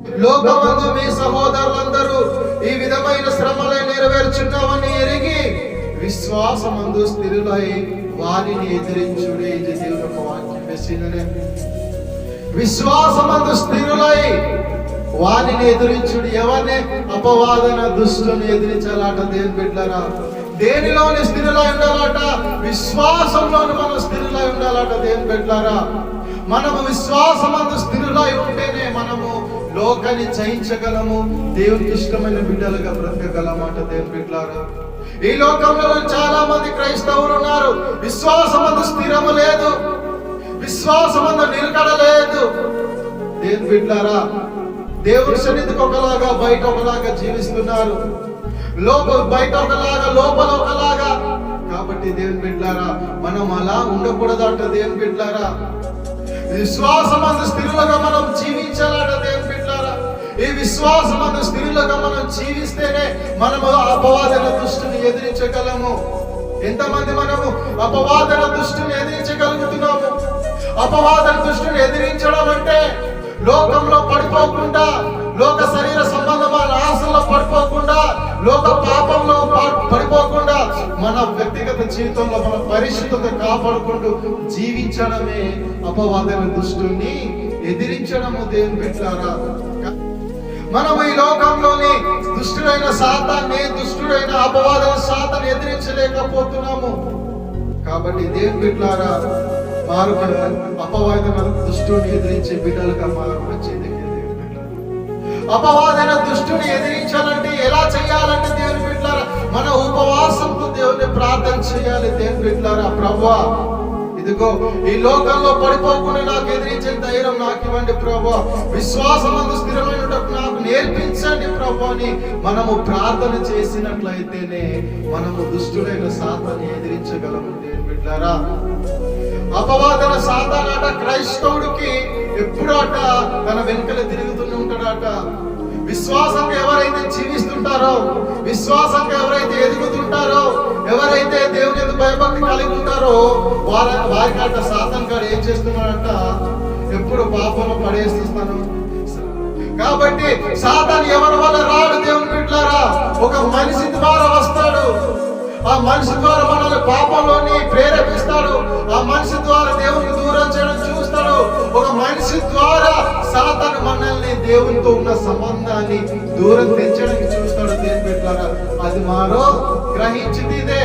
లోకమందు మీ సహోదరులందరూ ఈ విధమైన శ్రమలే నెరవేర్చున్నామని ఎరిగి విశ్వాసమందు స్థిరులై వారిని ఎదిరించుడే ఇది దేవుని యొక్క వాక్యం వేసిందనే. విశ్వాసమందు స్థిరులై వారిని ఎదిరించుడు. ఎవరిని? అపవాదన దుష్టుని ఎదిరించాలట దేవుని బిడ్డరా దేనిలోని స్థిరులై ఉండాలట? విశ్వాసంలోని మనం స్థిరులై ఉండాలట దేవుని బిడ్డరా మనము విశ్వాసమందు స్థిరులై ఉంటే లోకాన్ని జయించగలము దేవునికి ఇష్టమైన బిడ్డలుగా బ్రతకగలమాట దేవుని బిడ్డలారా. ఈ లోకంలో చాలా మంది క్రైస్తవులు ఉన్నారు. విశ్వాసమందు స్థిరము లేదు. విశ్వాసమందు నిలకడలేదు దేవుని బిడ్డారా దేవుని సన్నిధికి ఒకలాగా బయట ఒకలాగా జీవిస్తున్నారు. లోపల బయట ఒకలాగా లోపల ఒకలాగా. కాబట్టి దేవుని బిడ్డారా మనం అలా ఉండకూడదట దేవుని బిడ్డారా విశ్వాసమందు స్థిరులుగా మనం జీవించాలట దేవుని ఈ విశ్వాసమందు స్థిరులుగా మనం జీవిస్తేనే మనము అపవాదన దృష్టిని ఎదిరించగలము. ఎంతమంది మనము అపవాదన దృష్టిని ఎదిరించగలుగుతున్నాము? అపవాదన దృష్టిని ఎదిరించడం అంటే లోకంలో పడిపోకుండా లోక శరీర సంబంధమైన ఆశల్లో పడిపోకుండా లోక పాపంలో పడిపోకుండా మన వ్యక్తిగత జీవితంలో మన పరిశుద్ధత కాపాడుకుంటూ జీవించడమే అపవాదన దృష్టిని ఎదిరించడము దేవుని పెట్టారా మనము ఈ లోకంలోని దుష్టుడైన సాతాన్ని దుష్టుడైన అపవాద సాతాన్ని ఎదిరించలేకపోతున్నాము. కాబట్టి దేవుని బిడ్డలారా మారు అపవాదన దుష్టుని ఎదిరించే బిడ్డలుగా మారు వచ్చింది అపవాదన దుష్టుని ఎదిరించాలంటే ఎలా చేయాలంటే దేవుని బిడ్డలారా మన ఉపవాసంతో దేవుని ప్రార్థన చేయాలి దేవుని బిడ్డలారా. ప్రభా ఇదిగో ఈ లోకంలో పడిపోకుండా నాకు ఎదిరించే ధైర్యం నాకు ఇవ్వండి ప్రభా. విశ్వాసం అందు స్థిరమైన నాకు నేర్పించండి ప్రభా అని మనము ప్రార్థన చేసినట్లయితేనే మనము దుష్టులైన సాతాన్ని ఎదిరించగలము దేవుని బిడ్డారా. అపవాదన సాతానాట క్రైస్తవుడికి ఎప్పుడు తన వెనుకలు తిరుగుతూనే ఉంటాడట? విశ్వాసంగా ఎవరైతే జీవిస్తుంటారో విశ్వాసంగా ఎవరైతే ఎదుగుతుంటారో ఎవరైతే దేవుని ఎందుకు భయభక్తి కలిగి ఉంటారో వారి వారికి అంట సాతం గారు ఏం చేస్తున్నాడంట? ఎప్పుడు పాపంలో పడేస్తున్నాను కాబట్టి సాతాన్ ఎవరి వల్ల రాడు దేవుని బిడ్డలారా? ఒక మనిషి ద్వారా వస్తాడు. ఆ మనిషి ద్వారా మనల్ని పాపంలోని ప్రేరేపిస్తాడు. ఆ మనిషి ద్వారా దేవునికి దూరం చేయడం చూస్తాడు. ఒక మనిషి ద్వారా సాతన్ మనల్ని దేవునితో ఉన్న సంబంధాన్ని దూరం తెచ్చడానికి చూస్తాడు దేవుని బిడ్డలారా. అది మారో గ్రహించింది ఇదే.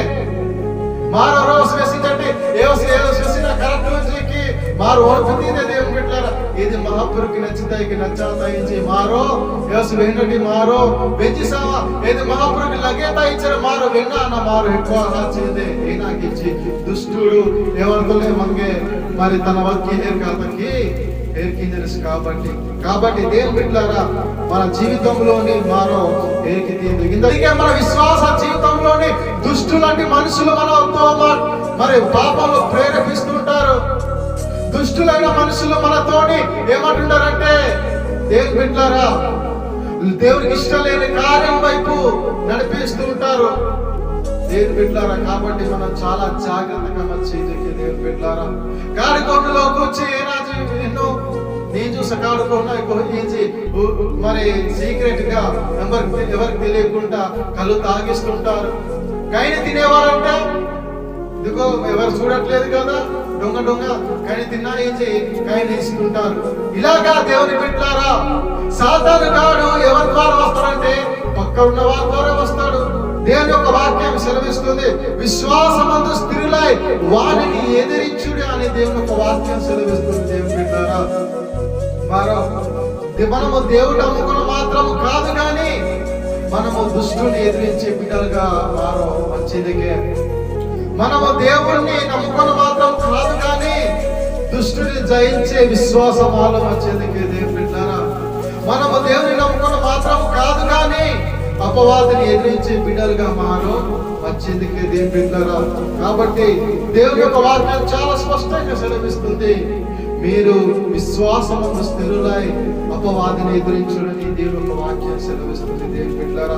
మారు రోజు వేసిందంటే ఏ ఏ వేసిన కరెక్ట్ రోజుకి మారు ఓడిపోతుంది దేవుని పెట్టారా ఇది మహాపురుకి నచ్చుతాయికి నచ్చాతాయించి మారో. యోసు వెన్నటి మారో. వెంచిసావా ఏది మహాపురుకి లగేతా ఇచ్చారు మారో వెన్నా అన్న మారు ఎక్కువ చేదే ఏనాకిచ్చి దుష్టుడు ఎవరితోనే మంగే మరి తన వక్కి హేర్ కాతకి ఏర్కి తెలుసు కాబట్టి. కాబట్టి దేవుని బిడ్డలారా మన జీవితంలోని మారో. ఏకి తీంది ఇందుకే మన విశ్వాస జీవితంలోని దుష్టులాంటి మనుషులు మనతో మరి పాపంలో ప్రేరేపిస్తుంటారు. దుష్టులైన మనుషులు మనతోని ఏమంటున్నారంటే దేవుని బిడ్డలారా దేవునికి ఇష్టం లేని కార్యం వైపు నడిపిస్తూ ఉంటారు దేవుని పెట్టారా కాబట్టి మనం చాలా జాగ్రత్తగా మన చేతికి దేవుని బిడ్డలారా కాడికొండలోకి వచ్చి ఏ రాజు ఎన్నో నేను చూసా కాడుకోండి మరి సీక్రెట్గా ఎవరికి ఎవరికి తెలియకుండా కళ్ళు తాగిస్తుంటారు. కైని తినేవారంట. ఇదిగో ఎవరు చూడట్లేదు కదా? దొంగ దొంగ కానీ తిన్నా ఏం చేయి? కాయని ఇస్తుంటారు ఇలాగా దేవుని పెట్టారా సాతాను కాడు ఎవరి ద్వారా వస్తాడంటే పక్క ఉన్న వారి ద్వారా వస్తాడు. దేవుని యొక్క వాక్యం సెలవిస్తుంది. విశ్వాసమందు స్థిరులై వారిని ఎదిరించుడి అని దేవుని యొక్క వాక్యం సెలవిస్తుంది దేవుని పెట్టారా మరో మనము దేవుడు అమ్ముకున్న మాత్రము కాదు కానీ మనము దుష్టుని ఎదిరించే బిడ్డలుగా మారో మంచిదికే మనము దేవుణ్ణి నమ్ముకొని మాత్రం కాదు కానీ దుష్టుని జయించే విశ్వాసం వాళ్ళు వచ్చేదికే దేవుని బిడ్డారా. మనము దేవుని నమ్ముకొని మాత్రం కాదు కానీ అపవాదిని ఎదిరించే బిడ్డలుగా మారు వచ్చేందుకే దేవుని బిడ్డారా. కాబట్టి దేవుని యొక్క వాక్యం చాలా స్పష్టంగా సెలవిస్తుంది. మీరు విశ్వాసము స్థిరులై అపవాదిని ఎదిరించుడని దేవుని యొక్క వాక్యం సెలవిస్తుంది. దేవుని బిడ్డారా